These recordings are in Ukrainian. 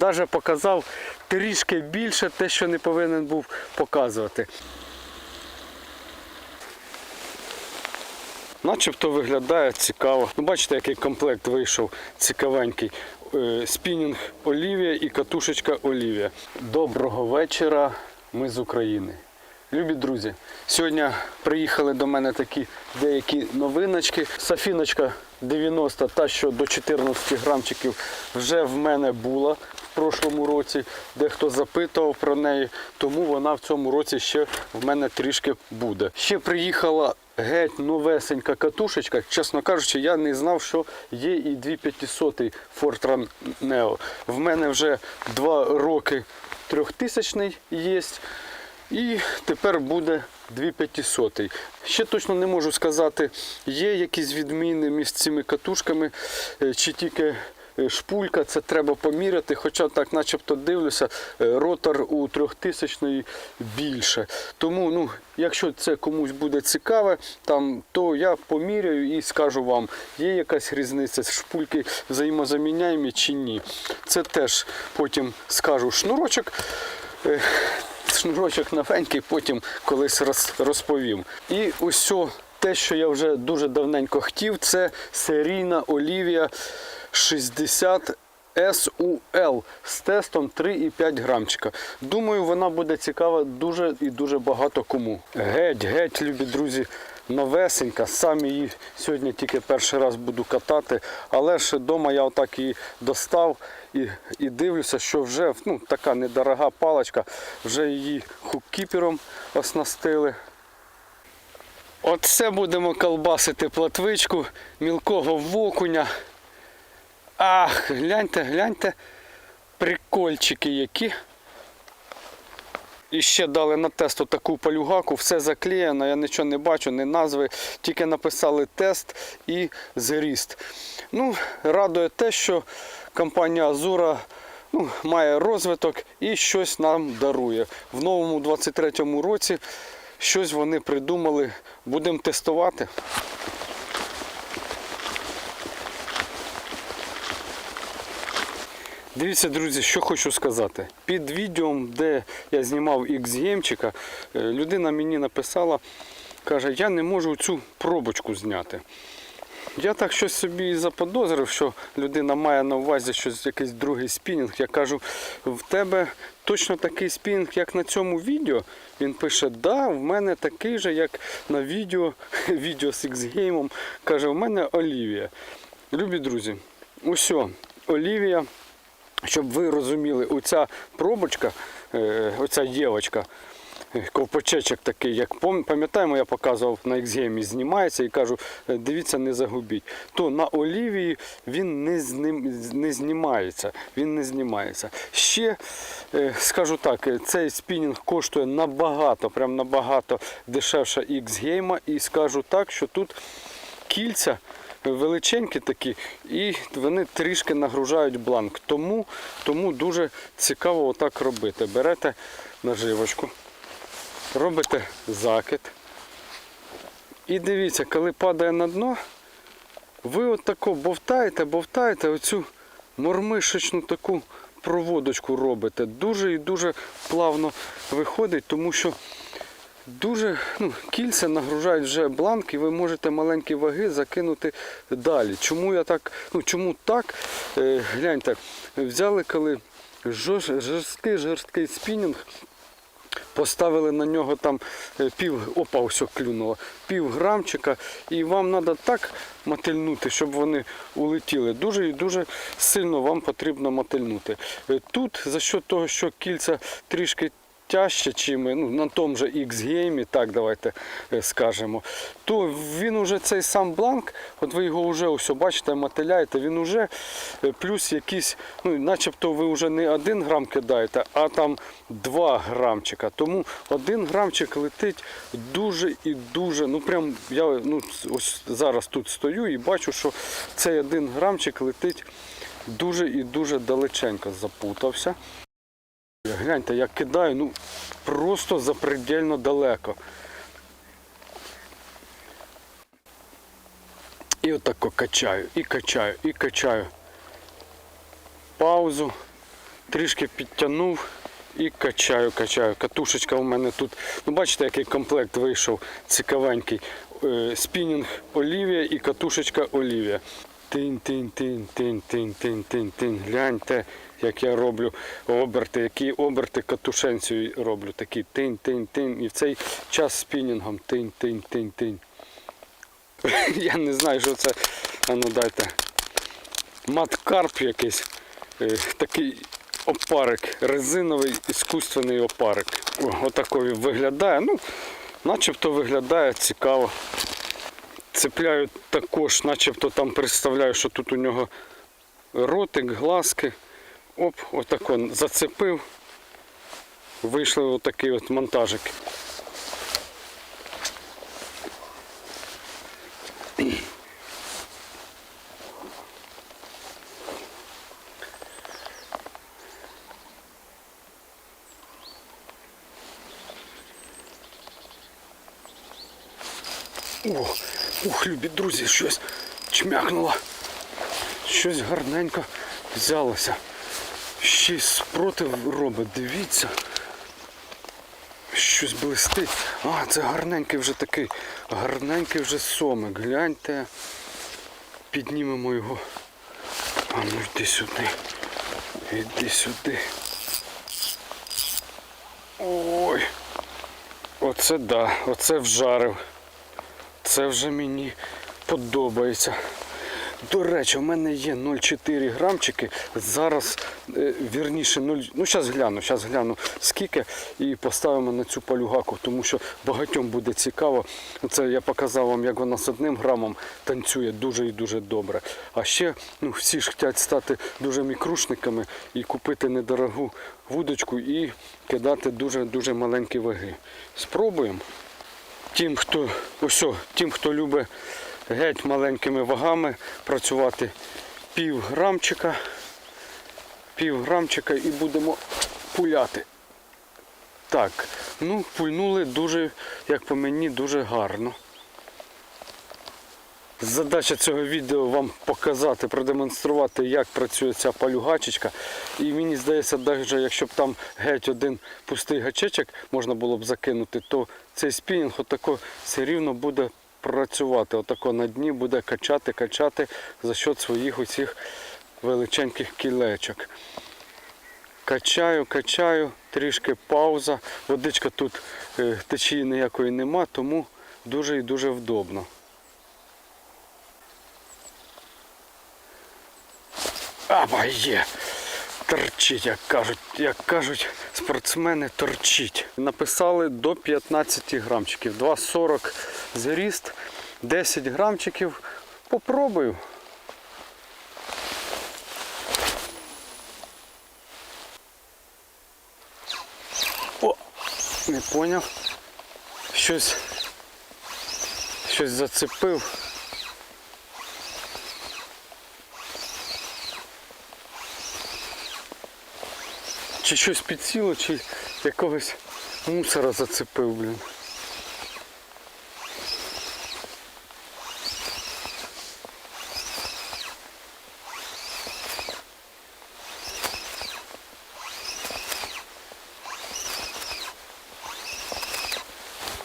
навіть показав трішки більше те, що не повинен був показувати. Начебто виглядає цікаво. Ну, бачите, який комплект вийшов цікавенький. Е, Спінінг Олівія і катушечка Олівія. Доброго вечора, ми з України. Любі друзі, сьогодні приїхали до мене такі деякі новиночки. Сафіночка 90, та що до 14 грамчиків, вже в мене була прошлому році. Дехто запитував про неї, тому вона в цьому році ще в мене трішки буде. Ще приїхала геть новесенька катушечка. Чесно кажучи, я не знав, що є і 2500 Fortran Neo. В мене вже два роки трьохтисячний є. І тепер буде 2500. Ще точно не можу сказати, є якісь відміни між цими катушками, е, чи тільки шпулька, це треба поміряти. Хоча так, начебто дивлюся, е, ротор у 3000 більше. Тому, ну, якщо це комусь буде цікаве, там, то я поміряю і скажу вам, є якась різниця, шпульки взаємозаміняємі чи ні. Це теж потім скажу шнурочок. Е, шнурочок новенький, потім колись розповім. І ось те, що я вже дуже давненько хотів, це серійна Олівія 60 SUL з тестом 3,5 грамчика. Думаю, вона буде цікава дуже і дуже багато кому. Геть, геть, любі друзі, новесенька. Сам її сьогодні тільки перший раз буду катати, але ще вдома я отак її достав і, і дивлюся, що вже ну, така недорога паличка, вже її хуккіпером оснастили. Оце будемо колбасити платвичку мілкого вокуня. Ах, гляньте, гляньте, прикольчики які. І ще дали на тест таку палюгаку, все заклеєно, я нічого не бачу, ні назви, тільки написали тест і зріст. Ну, радує те, що компанія Азура ну, має розвиток і щось нам дарує. В новому 23-му році щось вони придумали, будемо тестувати. Дивіться, друзі, що хочу сказати. Під відео, де я знімав X-геймчика, е, людина мені написала, каже, я не можу цю пробочку зняти. Я так щось собі заподозрив, що людина має на увазі щось, якийсь другий спінінг. Я кажу, в тебе точно такий спінінг, як на цьому відео. Він пише, да, в мене такий же, як на відео, відео з X-геймом. Каже, в мене Олівія. Любі друзі, усьо, Олівія. Щоб ви розуміли, оця пробочка, е, оця євочка, е, ковпачечок такий, як пам'ятаємо, я показував на X-Game, знімається і кажу, е, дивіться, не загубіть. То на Олівії він не, не знімається. Він не знімається. Ще скажу так, цей спінінг коштує набагато, прям набагато дешевше X-Game. І скажу так, що тут кільця величенькі такі, і вони трішки нагружають бланк. Тому, тому дуже цікаво отак робити. Берете наживочку, робите закид. І дивіться, коли падає на дно, ви отако бовтаєте, бовтаєте оцю мормишечну таку проводочку робите. Дуже і дуже плавно виходить, тому що дуже ну, кільця нагружають вже бланк, і ви можете маленькі ваги закинути далі. Чому я так, ну чому так? Е, гляньте, взяли коли жорсткий жорсткий спінінг. Поставили на нього там е, пів, опа, ось клюнуло, пів грамчика, і вам треба так мотильнути, щоб вони улетіли. Дуже і дуже сильно вам потрібно мотильнути. Е, Тут за що того, що кільця трішки тяжче, чим ну, на тому же X-геймі, так давайте е, скажемо, то він уже цей сам бланк, от ви його вже ось бачите, мотиляєте, він уже е, плюс якийсь, ну начебто ви вже не один грам кидаєте, а там 2 грамчика. Тому один грамчик летить дуже і дуже, ну прям я ну, ось зараз тут стою і бачу, що цей один грамчик летить дуже і дуже далеченько запутався. Гляньте, я кидаю, ну просто запредельно далеко. І отако качаю, і качаю, і качаю. Паузу. трішки підтягнув і качаю, качаю. Катушечка у мене тут. Ну бачите, який комплект вийшов цікавенький. Е, Спінінг Олівія і катушечка Олівія. Тин, тин, тин, тин, тин, тин, тин, тин. Гляньте, як я роблю оберти, які оберти катушенцію роблю. Такі тин, тин, тин. І в цей час спінінгом тин, тин, тин, тин. Я не знаю, що це. А ну дайте. Маткарп якийсь. Е, Такий опарик, резиновий іскусственний опарик. Отакові виглядає. Ну, начебто виглядає цікаво. Цепляю також, начебто там представляю, що тут у нього ротик, глазки. Оп, отак он зацепив. Вийшли отакий от монтажик. О, ух, любі друзі, щось чмякнуло. Щось гарненько взялося. Ще спротив робить, дивіться. Щось блистить. А, це гарненький вже такий, гарненький вже сомик. Гляньте. Піднімемо його. А ну йди сюди. Іди сюди. Ой. Оце да, оце вжарив. Це вже мені подобається. До речі, в мене є 0,4 грамчики. Зараз е, вірніше 0. Ну, зараз гляну, зараз гляну скільки і поставимо на цю палюгаку, тому що багатьом буде цікаво. Це я показав вам, як вона з одним грамом танцює дуже і дуже добре. А ще ну, всі ж хочуть стати дуже мікрушниками і купити недорогу вудочку і кидати дуже-дуже маленькі ваги. Спробуємо. Тим, хто ось, тим, хто любить геть маленькими вагами працювати пів грамчика, пів грамчика і будемо пуляти. Так, ну пульнули дуже, як по мені, дуже гарно. Задача цього відео вам показати, продемонструвати, як працює ця палюгачечка. І мені здається, навіть якщо б там геть один пустий гачечок можна було б закинути, то цей спінінг отако все рівно буде працювати. Отако на дні буде качати, качати за счет своїх оцих величеньких кілечок. Качаю, качаю, трішки пауза. Водичка тут е, течії ніякої нема, тому дуже і дуже вдобно. Аба є. Торчить, як кажуть, як кажуть спортсмени, торчить. Написали до 15 грамчиків. 2,40 зріст, 10 грамчиків. Попробую. О, не поняв. Щось, щось зацепив. Чи щось підсіло, чи якогось мусора зацепив, блін.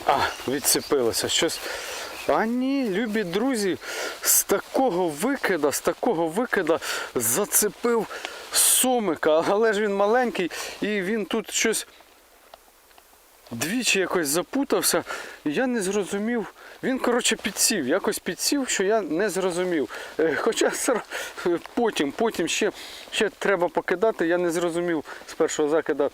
А, відцепилося. Щось. А ні, любі друзі, з такого викида, з такого викида зацепив сомика, але ж він маленький і він тут щось двічі якось запутався. Я не зрозумів. Він, коротше, підсів, якось підсів, що я не зрозумів. Е, Хоча потім, потім ще, ще треба покидати, я не зрозумів з першого закида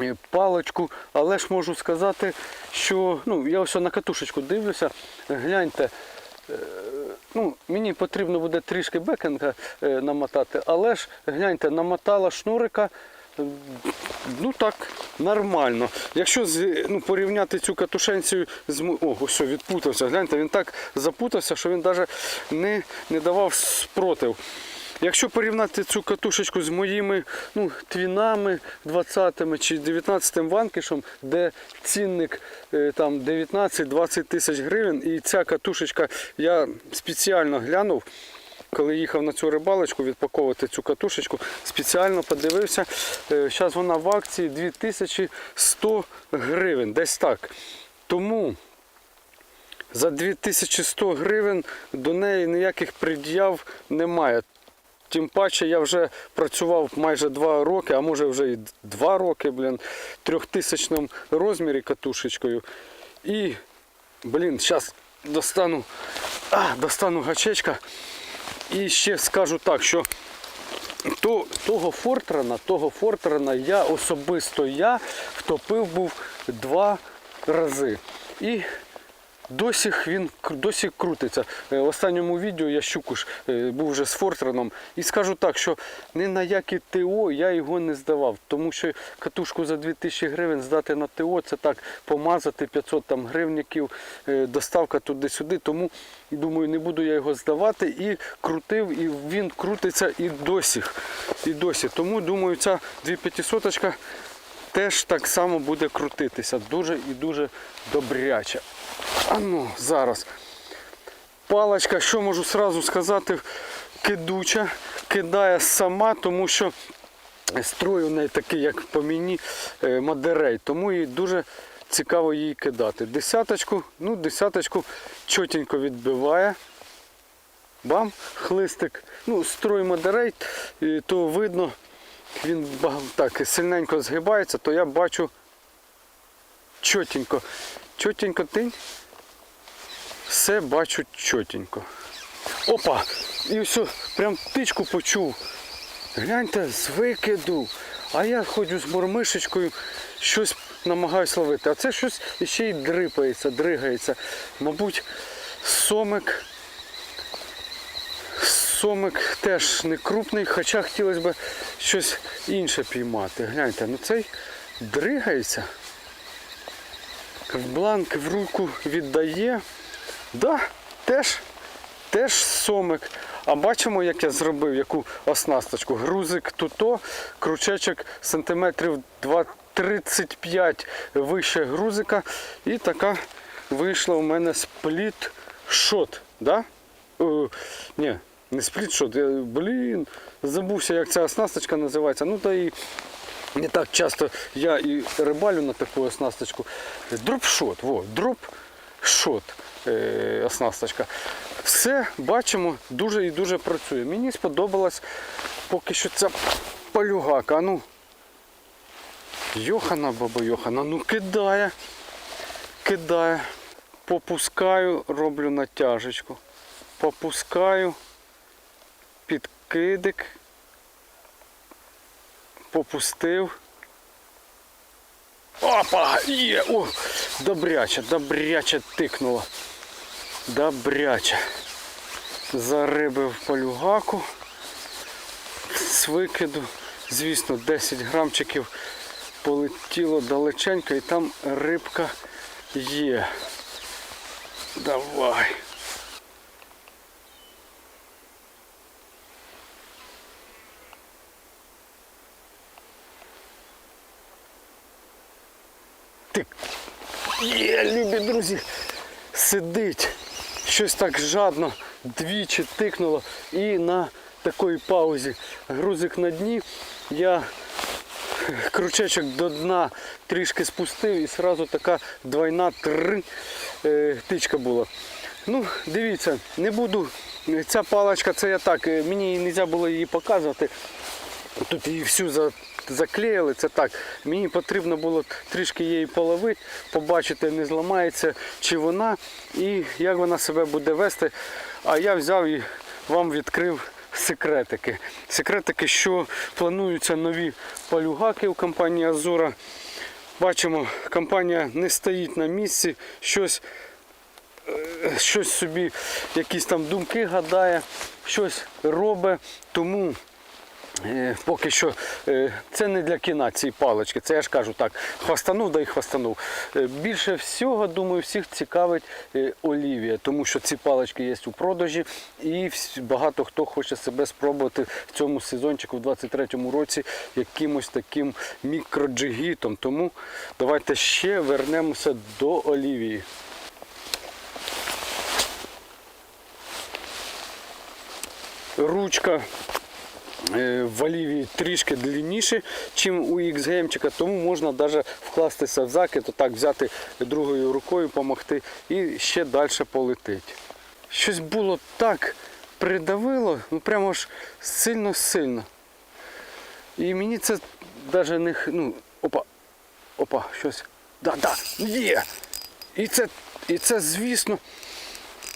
е, паличку, але ж можу сказати, що ну, я ось на катушечку дивлюся, гляньте. Ну, мені потрібно буде трішки бекенга е, намотати, але ж гляньте, намотала шнурика. Ну так, нормально. Якщо ну, порівняти цю катушенцію з О, ось відпутався. Гляньте, він так запутався, що він навіть не, не давав спротив. Якщо порівняти цю катушечку з моїми ну, твінами 20-ми чи 19-м ванкішем, де цінник е, там 19-20 тисяч гривень, і ця катушечка я спеціально глянув. коли їхав на цю рибалочку відпаковувати цю катушечку, спеціально подивився. Зараз вона в акції 2100 гривень, десь так. Тому за 2100 гривень до неї ніяких пред'яв немає. Тим паче я вже працював майже 2 роки, а може вже і 2 роки, блін, трьохтисячному розмірі катушечкою. І, блін, зараз достану, а, достану гачечка. І ще скажу так, що то, того Фортрана, того Фортрана я особисто я втопив був два рази. І досі він досі крутиться. Е, В останньому відео я щуку ж е, був вже з Фортраном. І скажу так, що ні на яке ТО я його не здавав, тому що катушку за 2000 гривень здати на ТО це так помазати 500 там гривняків, е, доставка туди-сюди. Тому думаю, не буду я його здавати і крутив, і він крутиться і досі. І досі. Тому думаю, ця 2500 теж так само буде крутитися. Дуже і дуже добряче. А ну, зараз. Паличка, що можу сразу сказати, кидуча, кидає сама, тому що строй у неї такий, як по мені, е, мадерей. Тому їй дуже цікаво її кидати. Десяточку, ну, десяточку чотенько відбиває. Бам, хлистик. Ну, строй модерей, то видно, він так сильненько згибається, то я бачу чотенько. Чотенько тинь. Все бачу чотенько. Опа! І все, прям птичку почув. Гляньте, з викиду. А я ходжу з мормишечкою, щось намагаюсь ловити. А це щось ще й дрипається, дригається. Мабуть, сомик. Сомик теж не крупний, хоча хотілося б щось інше піймати. Гляньте, ну цей дригається. В бланк в руку віддає. Да, теж, теж сомик. А бачимо, як я зробив яку оснасточку. Грузик туто, крючечок сантиметрів 2-35 вище грузика. І така вийшла у мене спліт шот. Да? Е, ні, не спліт шот. Я, блін, забувся, як ця оснасточка називається. Ну та і не так часто я і рибалю на таку оснасточку. Дропшот, во, дроп-шот е, оснасточка. Все бачимо, дуже і дуже працює. Мені сподобалась поки що ця палюгака. Ну, Йохана, баба Йохана, ну кидає, кидає. Попускаю, роблю натяжечку. Попускаю, підкидик попустив. Опа! Є! О! Добряче, добряче тикнуло. Добряче. Зарибив полюгаку з викиду. Звісно, 10 грамчиків полетіло далеченько і там рибка є. Давай. Ти є, любі друзі, сидить. Щось так жадно двічі тикнуло і на такій паузі. Грузик на дні. Я крючечок до дна трішки спустив і одразу така двойна три е, тичка була. Ну, дивіться, не буду. Ця паличка, це я так, е, мені не можна було її показувати. Тут її всю за, заклеїли, це так. Мені потрібно було трішки її половити, побачити, не зламається чи вона і як вона себе буде вести. А я взяв і вам відкрив секретики. Секретики, що плануються нові полюгаки у компанії Азура. Бачимо, компанія не стоїть на місці, щось е, щось собі, якісь там думки гадає, щось робить. Тому Поки що е, це не для кіна ці палички, це я ж кажу так, хвастанув да й хвастанув. Е, Більше всього, думаю, всіх цікавить е, Олівія, тому що ці палички є у продажі і багато хто хоче себе спробувати в цьому сезончику, в 23-му році, якимось таким мікроджигітом. Тому давайте ще вернемося до Олівії. ручка е, в олівії трішки длинніше, ніж у X-гемчика, тому можна навіть вкластися в закид, отак взяти другою рукою, допомогти і ще далі полетить. Щось було так придавило, ну прямо ж сильно-сильно. І мені це навіть не. Ну, опа, опа, щось. Да, да, є! І це, і це, звісно,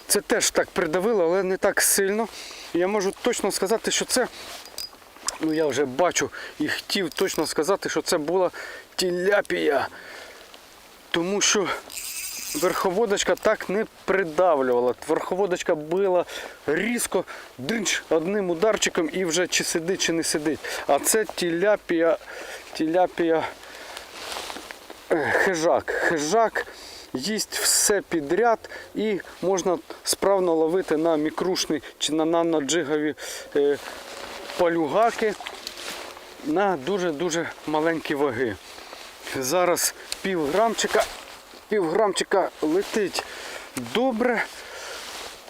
це теж так придавило, але не так сильно. Я можу точно сказати, що це. Ну я вже бачу і хотів точно сказати, що це була тіляпія. Тому що верховодочка так не придавлювала. Верховодочка била різко, дринч одним ударчиком і вже чи сидить, чи не сидить. А це тіляпія, тіляпія е, хижак. Хижак їсть все підряд і можна справно ловити на мікрушні чи на наноджигові е, палюгаки на дуже-дуже маленькі ваги. Зараз пів грамчика, пів грамчика летить добре.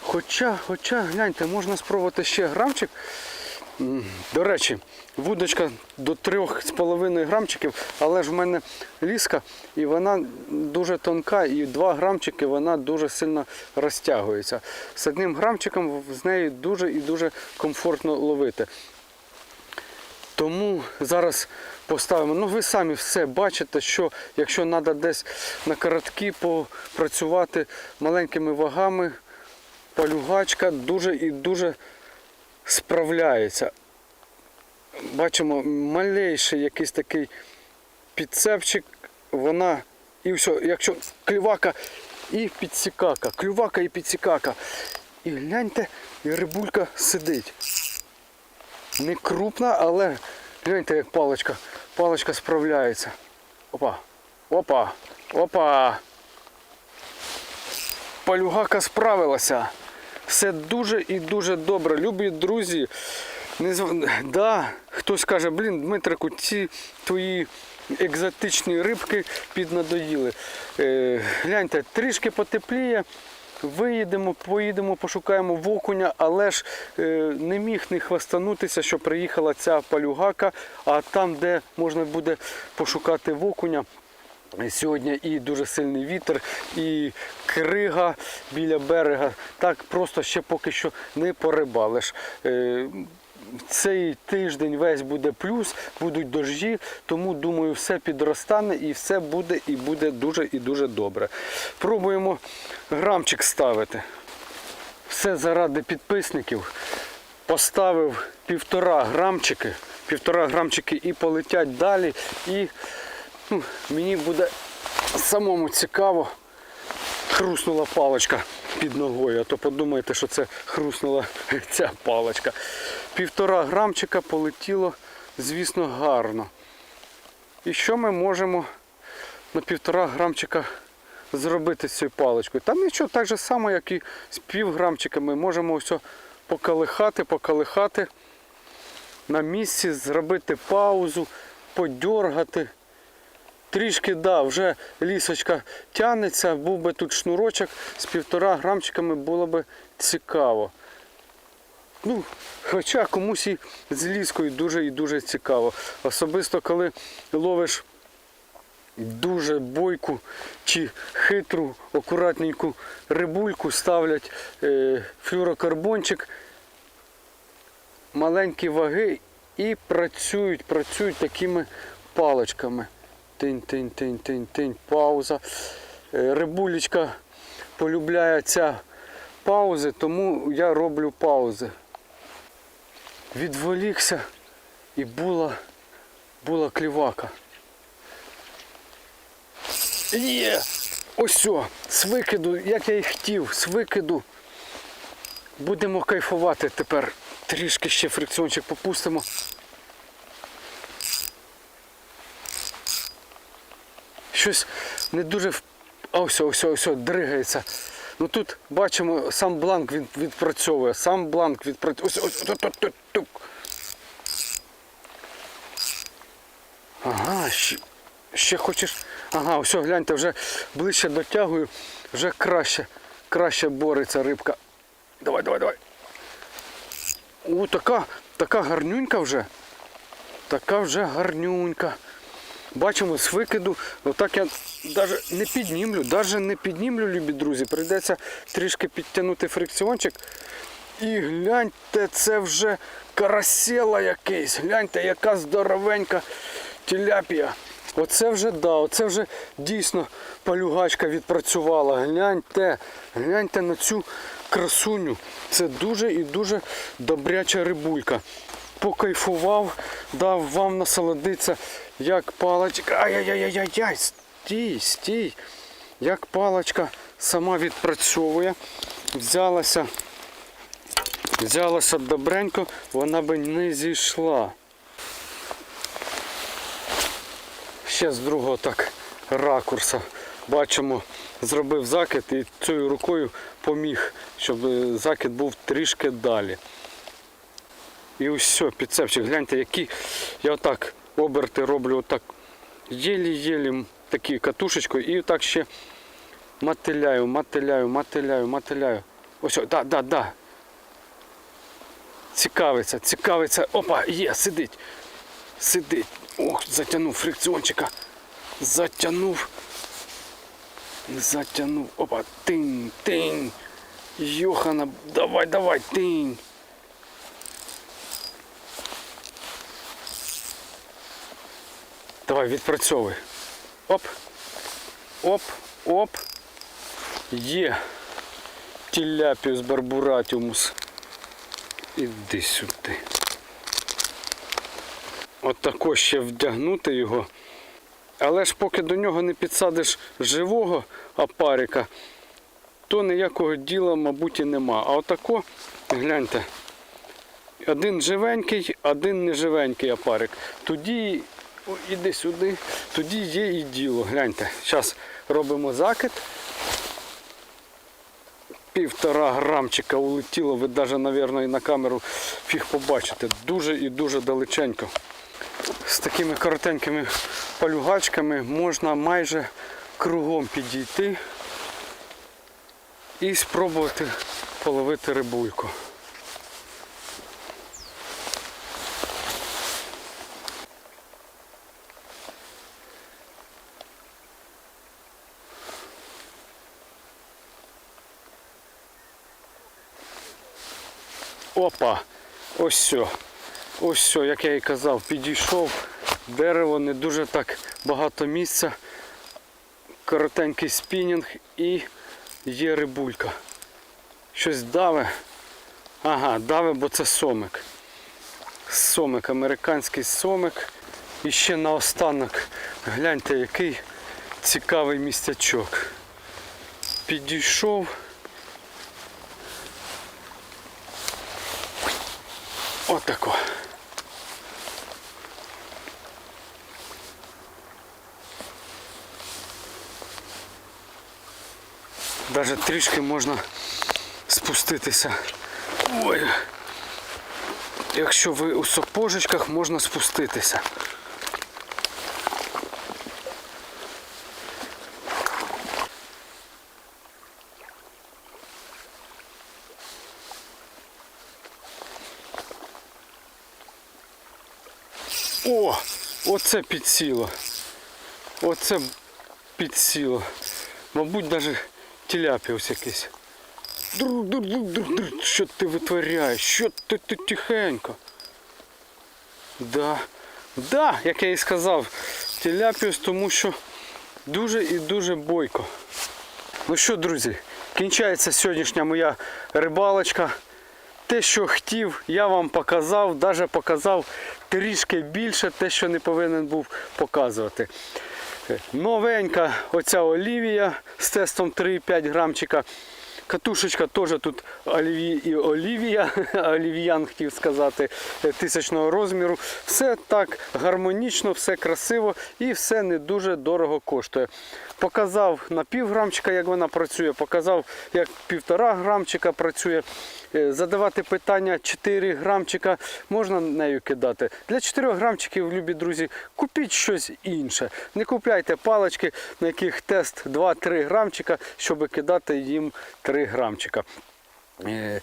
Хоча, хоча, гляньте, можна спробувати ще грамчик. До речі, вудочка до 3,5 грамчиків, але ж в мене ліска і вона дуже тонка, і 2 грамчики вона дуже сильно розтягується. З одним грамчиком з нею дуже і дуже комфортно ловити. Тому зараз поставимо. Ну ви самі все бачите, що якщо треба десь на короткі попрацювати маленькими вагами, палюгачка дуже і дуже справляється. Бачимо, малейший якийсь такий підцепчик, вона і все, якщо клювака і підсікака, клювака і підсікака. І гляньте, і рибулька сидить. Не крупна, але гляньте, як паличка. Паличка справляється. Опа. Опа. Опа. Палюгака справилася. Все дуже і дуже добре. Любі друзі. Не зв... да, хтось каже, блін, Дмитрику, ці твої екзотичні рибки піднадоїли. Е, гляньте, трішки потепліє. Виїдемо, поїдемо, пошукаємо вокуня, але ж е, не міг не хвастанутися, що приїхала ця палюгака, а там, де можна буде пошукати вокуня. Сьогодні і дуже сильний вітер, і крига біля берега. Так просто ще поки що не порибалиш. Цей тиждень весь буде плюс, будуть дощі, тому думаю, все підростане і все буде і буде дуже і дуже добре. Пробуємо грамчик ставити. Все заради підписників. Поставив півтора грамчики, півтора грамчики і полетять далі. І ну, мені буде самому цікаво. Хруснула паличка під ногою, а то подумайте, що це хруснула ця паличка. Півтора грамчика полетіло, звісно, гарно. І що ми можемо на півтора грамчика зробити з цією паличкою? Та нічого, так же само, як і з півграмчиками. Можемо все покалихати, покалихати на місці, зробити паузу, подьоргати. Трішки, да, вже лісочка тягнеться, був би тут шнурочок з півтора грамчиками було би цікаво. Ну, хоча комусь і з ліскою дуже і дуже цікаво. Особисто коли ловиш дуже бойку чи хитру, акуратненьку рибульку, ставлять е, флюрокарбончик, маленькі ваги і працюють, працюють такими паличками. Тинь, тинь, тинь, тинь, тинь, пауза. Е, Рибулечка полюбляє ця паузи, тому я роблю паузи. Відволікся і була, була клівака. Є! Ось з викиду, як я і хотів, з викиду. Будемо кайфувати тепер. Трішки ще фрикціончик попустимо. Щось не дуже. А ось, ось, ось, дригається. Ну тут бачимо, сам бланк він відпрацьовує, сам бланк відпрацьовує. Ось, ось, тут, тут, тут. Ага, ще, ще хочеш. Ага, ось, гляньте, вже ближче дотягую, вже краще, краще бореться рибка. Давай, давай, давай. О, така, така гарнюнька вже. Така вже гарнюнька. Бачимо з викиду, отак я навіть не піднімлю, навіть не піднімлю, любі друзі. Прийдеться трішки підтягнути фрикціончик. І гляньте, це вже карасела якийсь. Гляньте, яка здоровенька теляпія. Оце вже да, оце вже дійсно палюгачка відпрацювала. Гляньте, гляньте на цю красуню. Це дуже і дуже добряча рибулька. Покайфував, дав вам насолодитися, як паличка. Ай-яй-яй-яй-яй, стій, стій. Як паличка сама відпрацьовує. Взялася взялася добренько, вона би не зійшла. Ще з другого так ракурса бачимо, зробив закид і цією рукою поміг, щоб закид був трішки далі. І все, підцепчик, гляньте, які я отак оберти роблю отак єлі-єлі такі катушечкою і отак ще мотиляю, мотиляю, мотиляю, мотиляю. Ось, да, да, да. Цікавиться, цікавиться. Опа, є, сидить. Сидить. Ох, затягнув фрикціончика. Затягнув. Затягнув. Опа, тинь, тинь. Йохана, давай, давай, тинь. Давай, відпрацьовуй. Оп. Оп, оп. Є. Тіляпіус барбуратіумус. Іди сюди. От ще вдягнути його. Але ж поки до нього не підсадиш живого апарика, то ніякого діла, мабуть, і нема. А отако, гляньте, один живенький, один неживенький апарик. Тоді, іди сюди, тоді є і діло. Гляньте, зараз робимо закид. Півтора грамчика улетіло, ви навіть, мабуть, і на камеру фіг побачите. Дуже і дуже далеченько. З такими коротенькими палюгачками можна майже кругом підійти і спробувати половити рибульку. Опа! Ось все. Ось все, як я і казав, підійшов. Дерево не дуже так багато місця. Коротенький спінінг і є рибулька. Щось даве. Ага, даве, бо це сомик. Сомик, американський сомик. І ще наостанок гляньте, який цікавий містячок. Підійшов. Отако. Даже трішки можна спуститися. Ой. Якщо ви у сапожечках, можна спуститися. О! Оце підсіло. Оце підсіло. Мабуть, навіть теляпіус якийсь. Друр, друр, друр, друр. Що ти витворяєш? Що ти, ти тихенько? Да. Да, як я і сказав, теляпіус, тому що дуже і дуже бойко. Ну що, друзі, кінчається сьогоднішня моя рибалочка. Те, що хотів, я вам показав, навіть показав трішки більше, те, що не повинен був показувати. Новенька оця олівія з тестом 3,5 грамчика. Катушечка теж тут оліві і олівія, олів'ян хотів сказати, е, тисячного розміру. Все так гармонічно, все красиво і все не дуже дорого коштує. Показав на пів грамчика, як вона працює, показав, як півтора грамчика працює. Е, Задавати питання 4 грамчика можна нею кидати. Для 4 грамчиків, любі друзі, купіть щось інше. Не купляйте палички, на яких тест 2-3 грамчика, щоб кидати їм 3 грамчика. Е,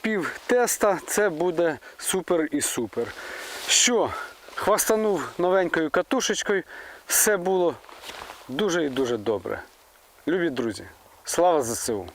пів теста це буде супер і супер. Що, хвастанув новенькою катушечкою, все було дуже і дуже добре. Любі друзі, слава ЗСУ!